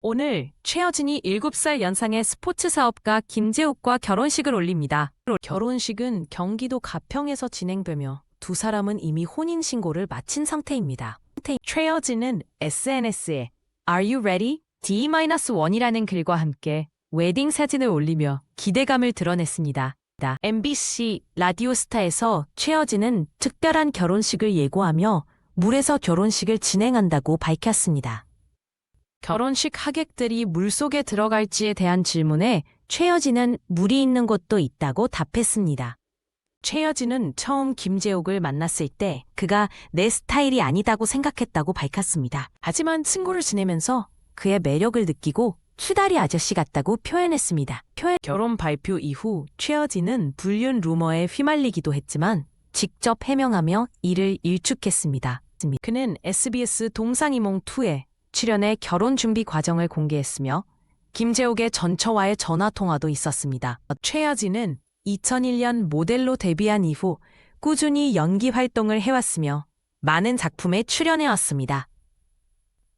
오늘 최여진이 7살 연상의 스포츠 사업가 김재욱과 결혼식을 올립니다. 결혼식은 경기도 가평에서 진행되며 두 사람은 이미 혼인신고를 마친 상태입니다. 최여진은 SNS에 Are you ready? D-1이라는 글과 함께 웨딩 사진을 올리며 기대감을 드러냈습니다. MBC 라디오스타에서 최여진은 특별한 결혼식을 예고하며 물에서 결혼식을 진행한다고 밝혔습니다. 결혼식 하객들이 물속에 들어갈지에 대한 질문에 최여진은 물이 있는 곳도 있다고 답했습니다. 최여진은 처음 김재욱을 만났을 때 그가 내 스타일이 아니다고 생각했다고 밝혔습니다. 하지만 친구를 지내면서 그의 매력을 느끼고 수다리 아저씨 같다고 표현했습니다. 결혼 발표 이후 최여진은 불륜 루머에 휘말리기도 했지만 직접 해명하며 이를 일축했습니다. 그는 SBS 동상이몽2에 출연해 결혼 준비 과정을 공개했으며 김재욱의 전처와의 전화 통화도 있었습니다. 최여진은 2001년 모델로 데뷔한 이후 꾸준히 연기 활동을 해왔으며 많은 작품에 출연해왔습니다.